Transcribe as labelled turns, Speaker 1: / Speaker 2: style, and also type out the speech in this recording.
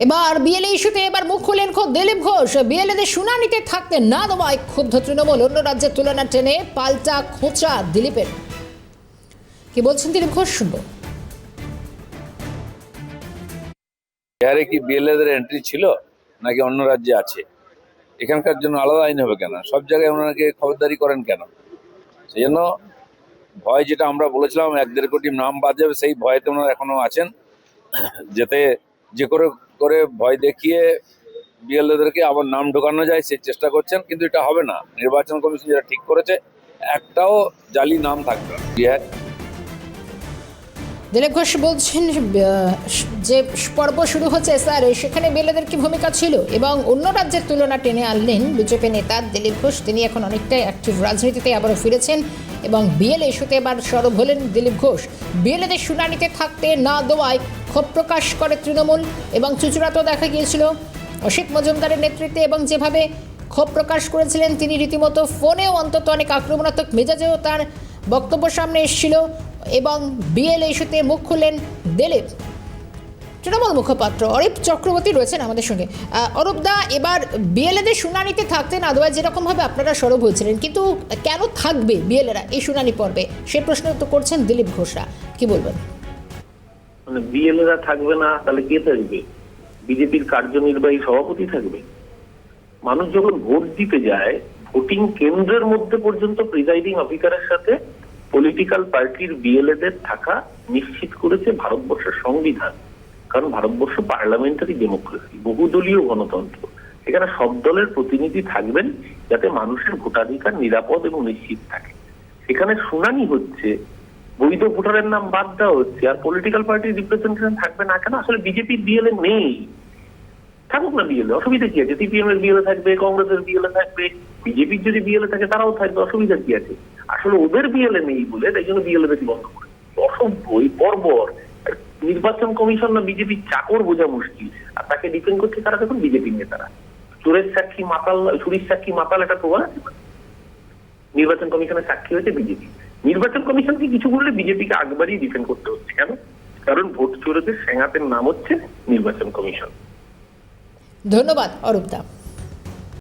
Speaker 1: এবার বিএলএ ইস্যুতে এবার মুখ খুললেন খোদ দিলীপ ঘোষ। বিএলএদের শুনানিতে থাকতে না দেওয়ায় ক্ষুব্ধ তৃণমূল। অন্য রাজ্যের তুলনা টেনে পাল্টা খোঁচা দিলীপের। কি বলছেন দিলীপ ঘোষ? শুনব।
Speaker 2: বিহারে কি বিএলএদের এন্ট্রি ছিল নাকি অন্য রাজ্যে আছে? এখানকার জন্য আলাদা আইন হবে কেন? সব জায়গায় ওনাকে খবরদারি করেন কেন? সেই জন্য ভয় যেটা আমরা বলেছিলাম, এক দেড় কোটি নাম বাদ যাবে সেই ভয়তে ওনারা এখনও আছেন। যাতে যে করে করে ভয় দেখিয়ে বিএলএদেরকে আবার নাম ঢোকানো যায়, সে চেষ্টা করছেন, কিন্তু এটা হবে না। নির্বাচন কমিশন যেটা ঠিক করেছে, একটাও জালি নাম থাকবে বিহার
Speaker 1: দিলীপ ঘোষ বলছেন যে পর্ব শুরু হচ্ছে, স্যার, সেখানে বেলেদের কি ভূমিকা ছিল? এবং অন্য রাজ্যের তুলনা টেনে আনলেন বিজেপি নেতা দিলীপ ঘোষ। তিনি এখন অনেকটাই অ্যাক্টিভ রাজনীতিতে আবারও ফিরেছেন এবং বিএলএ ইস্যুতে এবার সরব হলেন দিলীপ ঘোষ। বিএলএদের শুনানিতে থাকতে না দেওয়ায় ক্ষোভ প্রকাশ করে তৃণমূল এবং চুচুড়াতেও দেখা গিয়েছিল। অসিত মজুমদারের নেতৃত্বে এবং যেভাবে ক্ষোভ প্রকাশ করেছিলেন, তিনি রীতিমতো ফোনেও অন্তত অনেক আক্রমণাত্মক মেজাজেও তার বক্তব্য সামনে এসেছিল এবং বিএল ইস্যুতে মুখ খুললেন দিলীপ। তৃণমূল মুখপাত্র অরিপ চক্রবর্তী রয়েছেন আমাদের সঙ্গে। অরূপ দা, এবার বিএলএদের শুনানিতে থাকতে না দেওয়া যেরকমভাবে আপনারা সরব হয়েছিলেন, কিন্তু কেন থাকবে বিএলএরা এই শুনানি পর্বে? সে প্রশ্ন তো করছেন দিলীপ ঘোষরা। কি বলবেন?
Speaker 3: মানে বিএলএরা থাকবে না, তাহলে কে থাকবে? বিজেপির কার্যনির্বাহী সভাপতি থাকবে? মানুষ যখন ভোট দিতে যায়, ভোটিং কেন্দ্রের মধ্যে পর্যন্ত প্রিজাইডিং অফিসারের সাথে পলিটিক্যাল পার্টির বিএলএদের থাকা নিশ্চিত করেছে ভারতবর্ষের সংবিধান। কারণ ভারতবর্ষ পার্লামেন্টারি ডেমোক্রেসি বহুদলীয় গণতন্ত্র। এখানে সব দলের প্রতিনিধি থাকবেন যাতে মানুষের ভোটাধিকার নিরাপদ এবং নিশ্চিত থাকে। সেখানে শুনানি হচ্ছে বৈধ ভোটারের নাম বাদ দেওয়া হচ্ছে আর পলিটিক্যাল পার্টির রিপ্রেজেন্টেশন থাকবে না কেন? আসলে বিজেপির বিএলএ নেই। থাকুক না বিএলএ অসুবিধা কি আছে? সিপিএম এর বিএলএ থাকবে কংগ্রেসের বিএলএ থাকবে বিজেপির যদি বিএলএ থাকে, তারাও থাকবে, অসুবিধা কি আছে? আসলে ওদের বিএলএ নেই বলে, তাই জন্য বিএলএ বেশি বন্ধ করে অসভ্য, এই পরপর নির্বাচন কমিশন না বিজেপির চাকর বোঝা মুশকিল। আর তাকে ডিপেন্ড করছে তারা দেখুন বিজেপির নেতারা। চোরের সাক্ষী মাতাল চুরির সাক্ষী মাতাল একটা প্রবাদ আছে। নির্বাচন কমিশনের সাক্ষী হয়েছে বিজেপি নির্বাচন কমিশনকে কিছু করলে বিজেপিকে আগবারই ডিফেন্ড করতে হচ্ছে। কেন? কারণ ভোট চোরদের সেঙাতের নাম হচ্ছে নির্বাচন কমিশন।
Speaker 1: ধন্যবাদ অরূপ